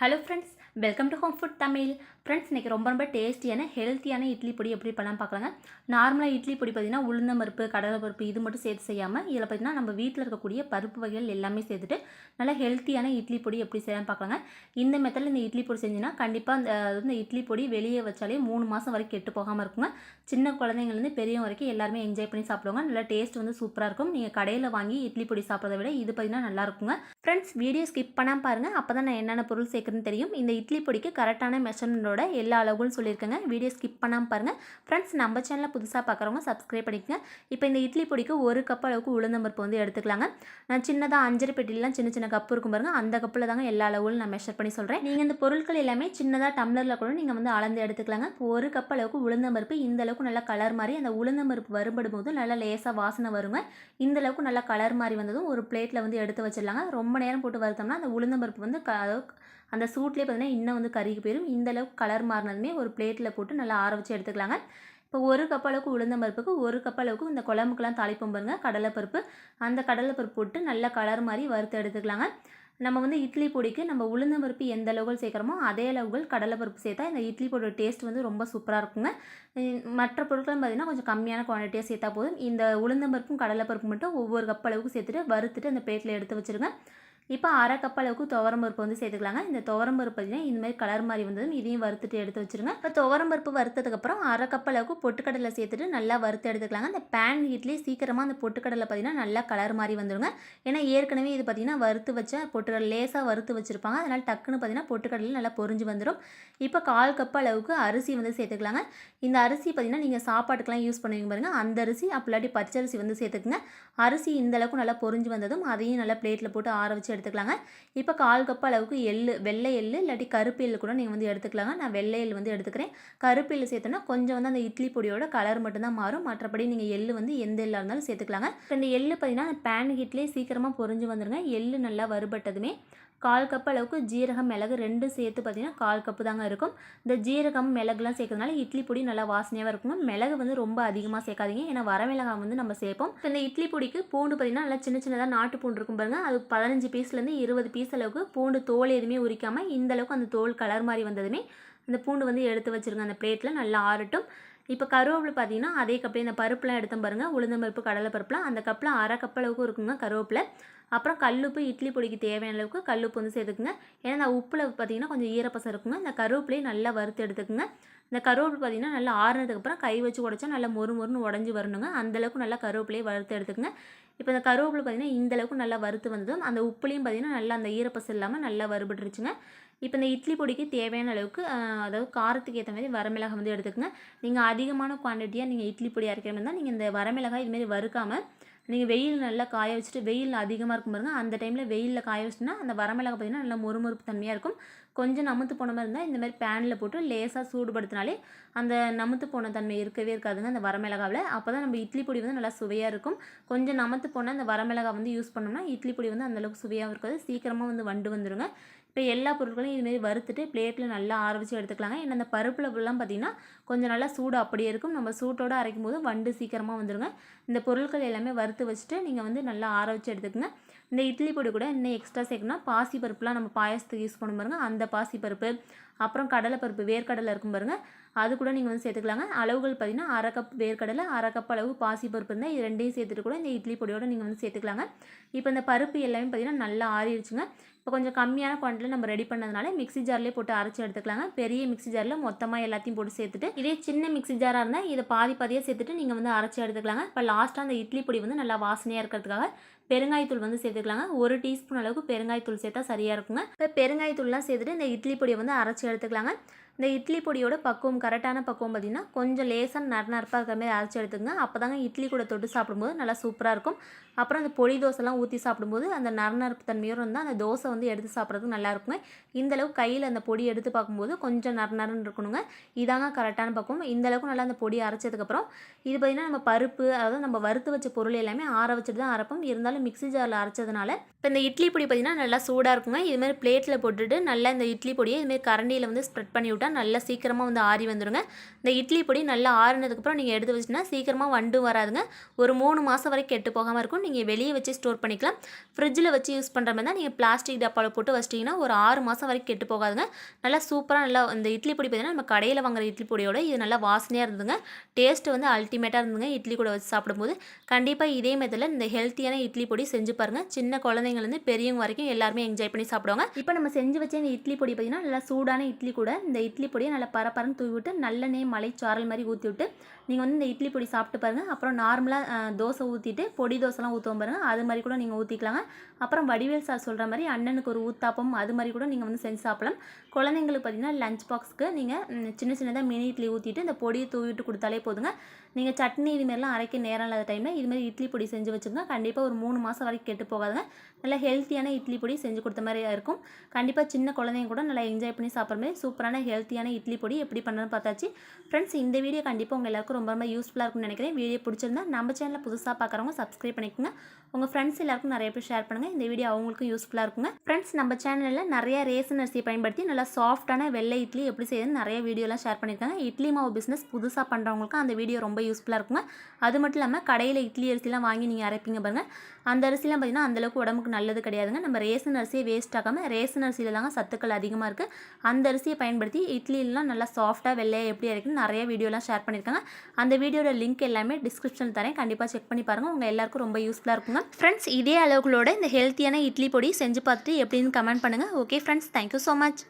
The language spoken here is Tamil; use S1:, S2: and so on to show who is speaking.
S1: Hello friends welcome to home food Tamil friends இன்றைக்கி ரொம்ப ரொம்ப டேஸ்டியான ஹெல்த்தியான இட்லி பொடி எப்படி பண்ணலாம் பார்க்கலாங்க. நார்மலாக இட்லி பொடி பார்த்திங்கன்னா உளுந்தம் பருப்பு கடலை பருப்பு இது மட்டும் சேர்த்து செய்யாமல் இதில் பார்த்திங்கன்னா நம்ம வீட்டில் இருக்கக்கூடிய பருப்பு வகைகள் எல்லாமே சேர்த்துட்டு நல்லா ஹெல்த்தியான இட்லி பொடி எப்படி செய்யலாம் பார்க்கலாங்க. இந்த மெத்தடில் இந்த இட்லி பொடி செஞ்சிங்கன்னா கண்டிப்பாக அந்த இந்த இட்லி பொடி வெளியே வச்சாலே மூணு மாதம் வரைக்கும் கெட்டு போகாமல் இருக்குங்க. சின்ன குழந்தைங்கலேருந்து பெரியவங்க வரைக்கும் எல்லாருமே என்ஜாய் பண்ணி சாப்பிடுவாங்க. நல்லா டேஸ்ட் வந்து சூப்பராக இருக்கும். நீங்கள் கடையில் வாங்கி இட்லி பொடி சாப்பிட்றத விட இது பார்த்திங்கன்னா நல்லா இருக்குங்க. ஃப்ரெண்ட்ஸ் வீடியோ ஸ்கிப் பண்ணாமல் பாருங்கள் அப்போ தான் நான் என்னென்ன பொருள் இருக்குதுன்னு தெரியும். இந்த இட்லி பொடிக்கு கரெக்டான மெஷர்மெண்ட்டோட எல்லா அளவுகளும் சொல்லியிருக்கேங்க. வீடியோ ஸ்கிப் பண்ணாமல் பாருங்கள் ஃப்ரெண்ட்ஸ் நம்ம சேனலில் புதுசாக பார்க்குறவங்க சப்ஸ்கிரைப் பண்ணிக்கங்க. இப்போ இந்த இட்லி பொடிக்கு ஒரு கப் அளவுக்கு உளுந்தம்பருப்பு வந்து எடுத்துக்கலாங்க. நான் சின்னதாக அஞ்சரை பெட்டிலாம் சின்ன சின்ன கப்பு இருக்கும் பாருங்க. அந்த கப்பில் தாங்க எல்லா அளவுகளும் நான் மெஷர் பண்ணி சொல்கிறேன் நீங்கள் இந்த பொருட்கள் எல்லாமே சின்னதாக டம்ளரில் கூட நீங்கள் வந்து அளந்து எடுத்துக்கலாங்க. ஒரு கப் அளவுக்கு உளுந்தம்பருப்பு இந்த அளவுக்கு நல்லா கலர் மாதிரி அந்த உளுந்தம்பருப்பு வரும்படும் போது நல்லா லேசாக வாசனை வருங்க. இந்த அளவுக்கு நல்லா கலர் மாதிரி வந்ததும் ஒரு பிளேட்டில் வந்து எடுத்து வச்சிடலாங்க. ரொம்ப நேரம் போட்டு வருத்தோம்னா அந்த உளுந்தம்பருப்பு வந்து க அந்த சூட்லேயே பார்த்தீங்கன்னா இன்னும் வந்து கருகி போயிடும் இந்தளவுக்கு கலர் மாறினதுமே ஒரு பிளேட்டில் போட்டு நல்லா ஆற வச்சு எடுத்துக்கலாங்க. இப்போ ஒரு கப் அளவுக்கு உளுந்தம் பருப்புக்கு ஒரு கப் அளவுக்கு இந்த குழம்புக்கெலாம் தாளிப்போம் பாருங்க கடலைப்பருப்பு அந்த கடலைப்பருப்பு போட்டு நல்லா கலர் மாதிரி வறுத்து எடுத்துக்கலாங்க. நம்ம வந்து இட்லி பொடிக்கு நம்ம உளுந்தம் பருப்பு எந்த அளவுகள் சேர்க்குறோமோ அதே அளவுகள் கடலைப்பருப்பு சேர்த்தா இந்த இட்லி பொடியோட டேஸ்ட் வந்து ரொம்ப சூப்பராக இருக்குங்க. மற்ற பொருட்களும் பார்த்திங்கன்னா கொஞ்சம் கம்மியான குவான்டிட்டியாக சேர்த்தா போதும். இந்த உளுந்தம் பருப்பும் கடலைப்பருப்பு மட்டும் ஒவ்வொரு கப் அளவுக்கு சேர்த்துட்டு வறுத்துட்டு அந்த பிளேட்டில் எடுத்து வச்சுருங்க. இப்போ அரை கப் அளவுக்கு துவரம் பருப்பு வந்து சேர்த்துக்கலாங்க. இந்த துவரம் பருப்பு பார்த்தீங்கன்னா இந்த மாதிரி கலர் மாதிரி வந்ததும் இதையும் வறுத்துட்டு எடுத்து வச்சுருங்க. இப்போ துவரம் பருப்பு வறுத்ததுக்கப்புறம் அரை கப் அளவுக்கு பொட்டுக்கடலை சேர்த்துட்டு நல்லா வறுத்து எடுத்துக்கலாங்க. அந்த பேன் ஹீட்லேயே சீக்கிரமாக அந்த பொட்டுக்கடலை பார்த்தீங்கன்னா நல்லா கலர் மாதிரி வந்துருங்க. ஏன்னா ஏற்கனவே இது பார்த்தீங்கன்னா வறுத்து வச்ச பொட்டுக்கடலை லேசாக வறுத்து வச்சுருப்பாங்க. அதனால் டக்குன்னு பார்த்தீங்கன்னா பொட்டுக்கடலை நல்லா பொரிஞ்சு வந்துடும் இப்போ கால் கப் அளவுக்கு அரிசி வந்து சேர்த்துக்கலாங்க. இந்த அரிசி பார்த்தீங்கன்னா நீங்கள் சாப்பாட்டுக்கெல்லாம் யூஸ் பண்ணுவீங்க பாருங்கள் அந்த அரிசி அப்படி பச்சரிசி வந்து சேர்த்துக்குங்க. அரிசி இந்தளவுக்கு நல்லா பொரிஞ்சு வந்ததும் அதையும் நல்லா பிளேட்டில் போட்டு ஆற வச்சு எடுத்துக்கலாங்க. இப்போ கால் கப் அளவுக்கு எள்ளு வெள்ளை எள்ளு இல்லாட்டி கருப்பு எள் கூட நீங்கள் வந்து எடுத்துக்கலாங்க. நான் வெள்ளை எள் வந்து எடுத்துக்கிறேன். கருப்பு எள் சேர்த்தோன்னா கொஞ்சம் வந்து அந்த இட்லி பொடியோட கலர் மட்டும்தான் மாறும். மற்றபடி நீங்கள் எள்ளு வந்து எந்த எள்ளாக இருந்தாலும் சேர்த்துக்கலாங்க. இந்த எள்ளு பார்த்தீங்கன்னா பேன் ஹீட்லேயே சீக்கிரமாக பொரிஞ்சு வந்துருங்க. எள் நல்லா வறுபட்டதுமே கால் கப் அளவுக்கு ஜீரகம் மிளகு ரெண்டும் சேர்த்து பார்த்தீங்கன்னா கால் கப்பு தாங்க இருக்கும். இந்த ஜீரகம் மிளகுலாம் சேர்க்கறதுனால இட்லி பொடி நல்லா வாசனையாக இருக்குங்க. மிளகு வந்து ரொம்ப அதிகமாக சேர்க்காதீங்க. ஏன்னா வரமிளகாய் வந்து நம்ம சேர்ப்போம். இந்த இட்லி பொடிக்கு பூண்டு பார்த்திங்கன்னா நல்லா சின்ன சின்னதாக நாட்டு பூண்டு இருக்கும் பாருங்கள் அது பதினஞ்சு பீஸ்லேருந்து இருபது பீஸ் அளவுக்கு பூண்டு தோல் எதுவுமே உரிக்காமல் இந்த அளவுக்கு அந்த தோல் கலர் மாதிரி வந்ததுமே அந்த பூண்டு வந்து எடுத்து வச்சிருங்க. அந்த பிளேட்டில் நல்லா ஆறட்டும். இப்போ கருவேப்பிலை பார்த்தீங்கன்னா அதே கப்பில் இந்த பருப்புலாம் எடுத்தோம் பாருங்கள் உளுந்தம் பருப்பு கடலை பருப்புலாம் அந்த கப்பில் அரை கப் அளவுக்கு இருக்குங்க கருவேப்பிலை. அப்புறம் கல்லுப்பு இட்லி பொடிக்கு தேவையான அளவுக்கு கல்லுப்பு வந்து சேர்த்துக்குங்க. ஏன்னா இந்த உப்பில் பார்த்தீங்கன்னா கொஞ்சம் ஈரப்பசம் இருக்குங்க. இந்த கருவேப்பிலையும் நல்லா வறுத்து எடுத்துக்குங்க. இந்த கருவேப்பிலை பார்த்தீங்கன்னா நல்லா ஆறுனதுக்கப்புறம் கை வச்சு உடைச்சா நல்லா மொறு மொறுன்னு உடஞ்சி வரணுங்க. அந்தளவுக்கு நல்லா கருவேப்பிலையை வறுத்து எடுத்துக்குங்க. இப்போ இந்த கருவேப்பிலை பார்த்தீங்கன்னா இந்த அளவுக்கு நல்லா வறுத்து வந்ததும் அந்த உப்புலையும் பார்த்தீங்கன்னா நல்லா அந்த ஈரப்பசம் இல்லாமல் நல்லா வறுபட்டுருச்சுங்க. இப்போ இந்த இட்லி பொடிக்கு தேவையான அளவுக்கு அதாவது காரத்துக்கு ஏற்ற மாதிரி வரமிளகாய் வந்து எடுத்துக்கோங்க. நீங்கள் அதிகமான குவான்டிட்டியாக நீங்கள் இட்லி பொடி அரைக்கிற மாதிரி இருந்தால் நீங்கள் இந்த வரமிளகாய் இதுமாரி வறுக்காமல் நீங்கள் வெயில் நல்லா காய வச்சுட்டு வெயில் அதிகமாக இருக்கும் பாருங்கள் அந்த டைமில் வெயிலில் காய வச்சுட்டுனா அந்த வரமிளகா பார்த்தீங்கன்னா நல்லா மொறுமொறுப்பு தன்மையாக இருக்கும். கொஞ்சம் நமுத்து போன மாதிரி இருந்தால் இந்த மாதிரி பேனில் போட்டு லேசாக சூடுபடுத்தினாலே அந்த நமுத்து போன தன்மை இருக்கவே இருக்காதுங்க அந்த வரமிளகாவில். அப்போ தான் நம்ம இட்லி பொடி வந்து நல்லா சுவையாக இருக்கும். கொஞ்சம் நமத்து போன அந்த வரமிளகாய் வந்து யூஸ் பண்ணோம்னா இட்லி பொடி வந்து அந்தளவுக்கு சுவையாகவும் இருக்காது. சீக்கிரமாக வந்து வண்டு வந்துருங்க. இப்போ எல்லா பொருட்களையும் இதுமாரி வறுத்துட்டு பிளேட்டில் நல்லா ஆரம்பித்து எடுத்துக்கலாங்க. ஏன்னா அந்த பருப்பில் ஃபுல்லாம் பார்த்தீங்கன்னா கொஞ்சம் நல்லா சூடு அப்படியே இருக்கும். நம்ம சூட்டோடு அரைக்கும் போது வண்டு சீக்கிரமாக வந்துடுங்க இந்த பொருட்கள் எல்லாமே வறுத்து வச்சுட்டு நீங்கள் வந்து நல்லா ஆற வச்சு இந்த இட்லி பொடி கூட இன்னும் எக்ஸ்ட்ரா சேர்க்கணும்னா பாசி பருப்புலாம் நம்ம பாயசத்துக்கு யூஸ் பண்ணும் பாருங்க. அந்த பாசிப்பருப்பு அப்புறம் கடலைப்பருப்பு வேர்க்கடலை இருக்கும் பாருங்க. அது கூட நீங்கள் வந்து சேர்த்துக்கலாங்க. அளவுகள் பார்த்தீங்கன்னா அரை கப் வேர்க்கடலை அரை கப் அளவு பாசிப்பருப்பு இருந்தால் இது ரெண்டையும் சேர்த்துட்டு கூட இந்த இட்லி பொடியோட நீங்கள் வந்து சேர்த்துக்கலாங்க. இப்போ இந்த பருப்பு எல்லாமே பார்த்தீங்கன்னா நல்லா ஆறிடுச்சுங்க. இப்போ கொஞ்சம் கம்மியான குவான்டிட்டியில் நம்ம ரெடி பண்ணதுனால மிக்ஸி ஜார்லேயே போட்டு அரைச்சி எடுத்துக்கலாங்க. பெரிய மிக்ஸி ஜாரில் மொத்தமாக எல்லாத்தையும் போட்டு சேர்த்துட்டு இதே சின்ன மிக்ஸி ஜாராக இருந்தால் இதை பாதி பாதியாக சேர்த்துட்டு நீங்கள் வந்து அரைச்சி எடுத்துக்கலாங்க. இப்போ லாஸ்ட்டாக அந்த இட்லி பொடி வந்து நல்லா வாசனையாக இருக்கிறதுக்காக பெருங்காயத்தூள் வந்து சேர்த்துக்கலாங்க. ஒரு டீஸ்பூன் அளவுக்கு பெருங்காயத்தூள் சேர்த்தா சரியாக இருக்குங்க. இப்போ பெருங்காயத்தூள்லாம் சேர்த்துட்டு இந்த இட்லி பொடியை வந்து அரைச்சி எடுத்துக்கலாங்க. இந்த இட்லி பொடியோட பக்குவம் கரெக்டான பக்குவம் பார்த்தீங்கன்னா கொஞ்சம் லேசாக நர நறுப்பாக இருக்கிற மாதிரி அரைச்சி எடுத்துங்க அப்போ தாங்க இட்லி கூட தொட்டு சாப்பிடும்போது நல்லா சூப்பராக இருக்கும். அப்புறம் அந்த பொடி தோசைலாம் ஊற்றி சாப்பிடும்போது அந்த நரநரப்பு தன்மையோடு இருந்தால் அந்த தோசை வந்து எடுத்து சாப்பிட்றதுக்கு நல்லாயிருக்குங்க இந்தளவுக்கு இந்த அளவுக்கு கையில் அந்த பொடி எடுத்து பார்க்கும்போது கொஞ்சம் நர நரன்னு இருக்கணுங்க. இதாங்க கரெக்டான பக்குவம். இந்தளவுக்கு நல்லா அந்த பொடி அரைச்சதுக்கப்புறம் இது பார்த்திங்கன்னா நம்ம பருப்பு அதாவது நம்ம வறுத்து வச்ச பொருள் எல்லாமே ஆற வச்சுட்டு தான் அரைப்போம். இருந்தாலும் மிக்ஸி ஜாரில் அரைச்சதுனால இப்போ இந்த இட்லி பொடி பார்த்திங்கன்னா நல்லா சூடாக இருக்குங்க. இதுமாதிரி பிளேட்டில் போட்டுட்டு நல்லா இந்த இட்லி பொடியை இதுமாதிரி கரண்டியில் வந்து ஸ்ப்ரெட் பண்ணி விட்டா வச்சுக்கலாம் நல்லா சீக்கிரமாக வந்து ஆறி வந்துடுங்க இந்த இட்லி பொடி நல்லா ஆறுனதுக்கப்புறம் நீங்கள் எடுத்து வச்சிங்கன்னா சீக்கிரமாக வண்டு வராதுங்க. ஒரு மூணு மாதம் வரைக்கும் கெட்டு போகாமல் இருக்கும். நீங்கள் வெளியே வச்சு ஸ்டோர் பண்ணிக்கலாம். ஃப்ரிட்ஜில் வச்சு யூஸ் பண்ணுற மாதிரி தான் நீங்கள் பிளாஸ்டிக் டப்பாவில் போட்டு வச்சிட்டிங்கன்னா ஒரு ஆறு மாதம் வரைக்கும் கெட்டு போகாதுங்க. நல்லா சூப்பராக நல்லா இந்த இட்லி பொடி பார்த்தீங்கன்னா நம்ம கடையில் வாங்குற இட்லி பொடியோட இது நல்லா வாசனையாக இருந்ததுங்க. டேஸ்ட்டு வந்து அல்டிமேட்டாக இருந்ததுங்க இட்லி கூட வச்சு சாப்பிடும்போது. கண்டிப்பாக இதே மெத்தடில் இந்த ஹெல்த்தியான இட்லி பொடி செஞ்சு பாருங்கள் சின்ன குழந்தைங்கலேருந்து பெரியவங்க வரைக்கும் எல்லாருமே என்ஜாய் பண்ணி சாப்பிடுவாங்க. இப்போ நம்ம செஞ்சு வச்ச இந்த இட்லி பொடி பார்த்தீங்கன்னா நல்லா சூடான இட்லி கூட இந்த இட்லி இட்லி பொடியை நல்லா பரப்பரன்னு தூவி விட்டு நல்லெண்ணெய் மலை சாரல் மாதிரி ஊற்றி விட்டு நீங்கள் வந்து இந்த இட்லி பொடி சாப்பிட்டு பாருங்கள் அப்புறம் நார்மலாக தோசை ஊற்றிட்டு பொடி தோசைலாம் ஊற்றுவோம் பாருங்கள் அது மாதிரி கூட நீங்கள் ஊற்றிக்கலாங்க அப்புறம் வடிவேல் சார் சொல்கிற மாதிரி அண்ணனுக்கு ஒரு ஊத்தாப்பம் அது மாதிரி கூட நீங்கள் வந்து செஞ்சு சாப்பிடலாம். குழந்தைங்களுக்கு பார்த்தீங்கன்னா லஞ்ச் பாக்ஸ்க்கு நீங்கள் சின்ன சின்னதாக மினி இட்லி ஊற்றிட்டு இந்த பொடியை தூவிட்டு கொடுத்தாலே போதுங்க. நீங்கள் சட்னி இதுமாரிலாம் அரைக்க நேரம் இல்லாத டைமில் இதுமாரி இட்லி பொடி செஞ்சு வச்சுருங்க கண்டிப்பாக ஒரு மூணு மாதம் வரைக்கும் கெட்டு போகாதுங்க. நல்லா ஹெல்த்தியான இட்லி பொடி செஞ்சு கொடுத்த மாதிரி இருக்கும். கண்டிப்பாக சின்ன குழந்தைங்க கூட நல்லா என்ஜாய் பண்ணி சாப்பிட்ற மாதிரி சூப்பரான ஹெல்த்தியான இட்லி பொடி எப்படி பண்ணணும்னு பார்த்தாச்சு. ஃப்ரெண்ட்ஸ் இந்த வீடியோ கண்டிப்பாக உங்கள் எல்லாருக்கும் ரொம்ப ரொம்ப யூஸ்ஃபுல்லாக இருக்கும்னு நினைக்கிறேன். வீடியோ பிடிச்சிருந்தா நம்ம சேனலில் புதுசாக பார்க்குறவங்க சப்ஸ்கிரைப் பண்ணிக்கோங்க. உங்கள் ஃப்ரெண்ட்ஸ் எல்லாருக்கும் நிறைய பேர் ஷேர் பண்ணுங்கள் இந்த வீடியோ அவங்களுக்கும் யூஸ்ஃபுல்லாக இருக்குங்க. ஃப்ரெண்ட்ஸ் நம்ம சேனலில் நிறைய ரேசன் அரிசியை பயன்படுத்தி நல்லா சாஃப்டான வெள்ளை இட்லி எப்படி செய்யுதுன்னு நிறைய வீடியோலாம் ஷேர் பண்ணியிருக்காங்க இட்லி மாவு பிஸ்னஸ் புதுசாக பண்ணுறவங்களுக்கு அந்த வீடியோ ரொம்ப யூஸ்ஃபுல்லாக இருக்குங்க. அது மட்டும் இல்லாமல் கடையில் இட்லி அரிசிலாம் வாங்கி நீங்கள் அரைப்பீங்க பாருங்கள் அந்த அரிசிலாம் பார்த்தீங்கன்னா அந்தளவுக்கு உடம்புக்கு நல்லது கிடையாதுங்க. நம்ம ரேசன் அரிசியை வேஸ்ட் ஆகாமல் ரேசன் அரிசியில் தாங்க சத்துக்கள் அதிகமாக இருக்குது அந்த அரிசியை பயன்படுத்தி இட்லிலாம் நல்லா சாஃப்ட்டாக வெள்ளையாக எப்படி இருக்குன்னு நிறைய வீடியோலாம் ஷேர் பண்ணியிருக்காங்க. அந்த வீடியோட லிங்க் எல்லாமே டிஸ்கிரிப்ஷன் தரேன். கண்டிப்பாக செக் பண்ணி பாருங்கள் உங்கள் எல்லாருக்கும் ரொம்ப யூஸ்ஃபுல்லாக இருக்குங்க. ஃப்ரெண்ட்ஸ் இதே அளவுகளோட இந்த ஹெல்த்தியான இட்லி பொடி செஞ்சு பார்த்துட்டு எப்படின்னு கமெண்ட் பண்ணுங்கள் okay friends thank you so much